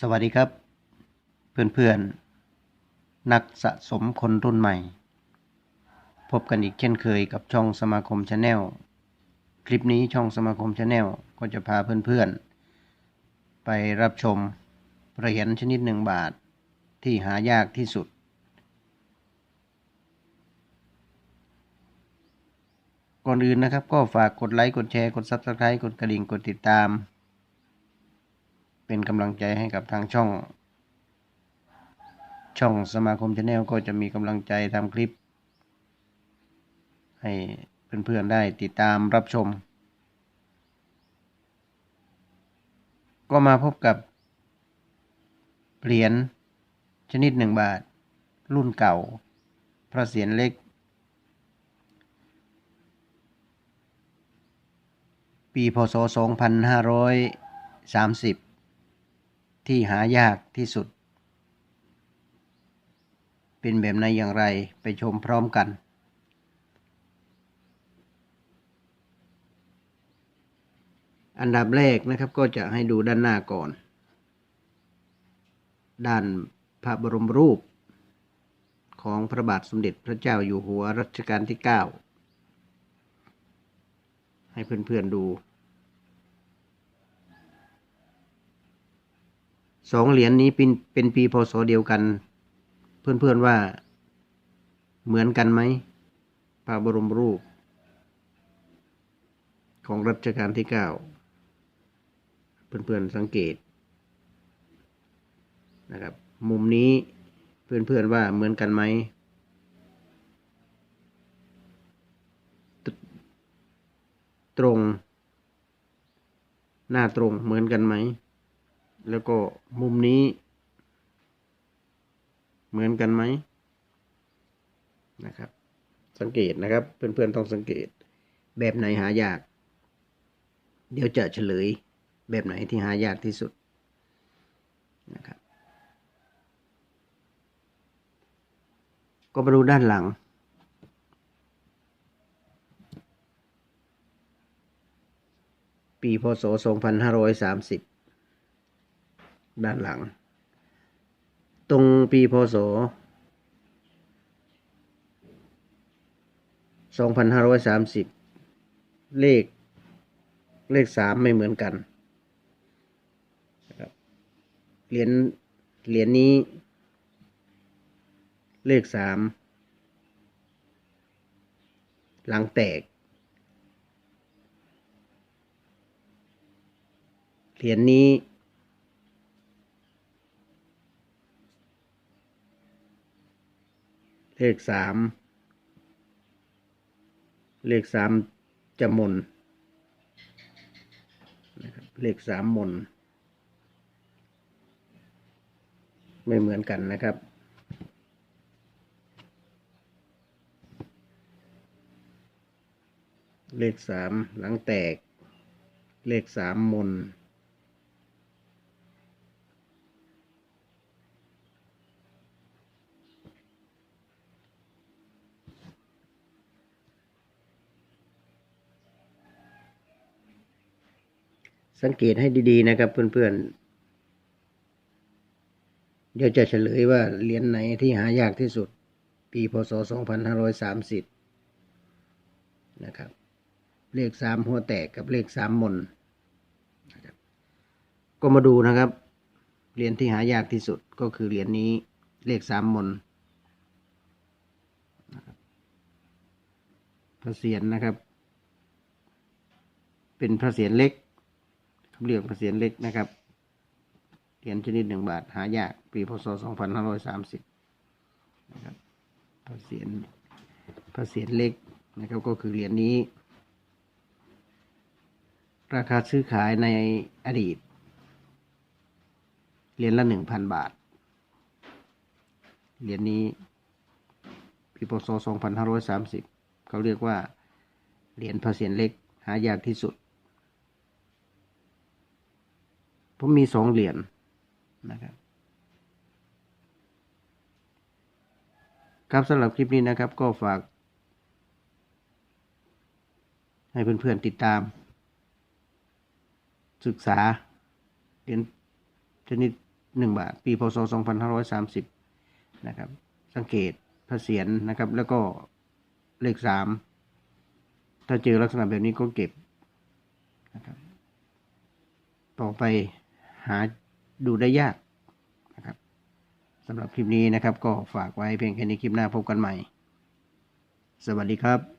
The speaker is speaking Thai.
สวัสดีครับ เพื่อนๆ นักสะสมคนรุ่นใหม่ พบกันอีกเช่นเคยกับช่องสมาคมชาแนลคลิปนี้ช่องสมาคมชาแนลก็จะพาเพื่อนๆ ไปรับชมเหรียญชนิดหนึ่งบาทที่หายากที่สุด ก่อนอื่นนะครับก็ฝากกดไลค์ กดแชร์ กด Subscribe กดกระดิ่ง กดติดตาม เป็นกำลังใจให้กับทางช่อง ช่องสมาคมชาแนลก็จะมีกำลังใจทำคลิป ให้เพื่อนๆได้ติดตามรับชม ก็มาพบกับเหรียญชนิดหนึ่งบาท รุ่นเก่า พระเศียรเล็ก ปีพศ 2530 ที่หายากที่สุด เป็นแบบไหนอย่างไรไปชมพร้อมกัน อันดับแรกนะครับก็จะให้ดูด้านหน้าก่อน ด้านพระบรมรูปของพระบาทสมเด็จพระเจ้าอยู่หัวรัชกาลที่ 9 ให้เพื่อนๆดู สองเหรียญนี้เป็นเป็นปีพศเดียวกัน เพื่อนๆว่าเหมือนกันไหมพระบรมรูป ของรัชกาลที่เก้าเพื่อนๆสังเกตนะครับ มุมนี้เพื่อนๆว่าเหมือนกันไหมตตรง หน้าตรงเหมือนกันไหม แล้วก็มุมนี้ เหมือนกันไหมนะครับ สังเกตนะครับ เพื่อนๆต้องสังเกต แบบไหนหายาก เดี๋ยวจะเฉลย แบบไหนที่หายากที่สุดนะครับก็มาดูด้านหลัง ปีพศ 2530 ด้านหลัง ตรงปีพศ 2530 เลข เลขสามไม่เหมือนกันนะครับเหรียญ เหรียญนี้ เลขสามหลังแตก เหรียญนี้ เลขสามเลขสามจะมนนะครับเลขสามมน ไม่เหมือนกันนะครับ เลขสามหลังแตก เลขสามมน สังเกตให้ดีๆนะครับ เพื่อนๆ เดี๋ยวจะเฉลยว่าเหรียญไหนที่หายากที่สุด ปีพศ 2530 นะครับ เลขสามหัวแตกกับเลขสามมนนะครับก็มาดูนะครับ เหรียญที่หายากที่สุดก็คือเหรียญนี้เลขสามมนพระเศียรนะครับ เป็นพระเศียรเล็ก เขาเรียกพระเศียรเล็กนะครับเหรียญชนิดหนึ่งบาทหายาก ปีพศ2530นะครับพระเศียรพระเศียรเล็กนะครับก็คือเหรียญนี้ ราคาซื้อขายในอดีตเหรียญละหนึ่งพันบาทเหรียญนี้ปีพศ2530เขาเรียกว่าเหรียญพระเศียรเล็กหายากที่สุด ผมมีสองเหรียญนะครับครับสำหรับคลิปนี้นะครับ ก็ฝาก ให้เพื่อนๆติดตาม ศึกษาเหรียญชนิด1บาท ปีพศ 2530 นะครับ สังเกตพระเศียรนะครับ แล้วก็เลข3ถ้าเจอลักษณะแบบนี้ก็เก็บนะครับต่อไป หาดูได้ยากนะครับสำหรับคลิปนี้นะครับ ก็ฝากไว้เพียงแค่นี้คลิปหน้าพบกันใหม่ สวัสดีครับ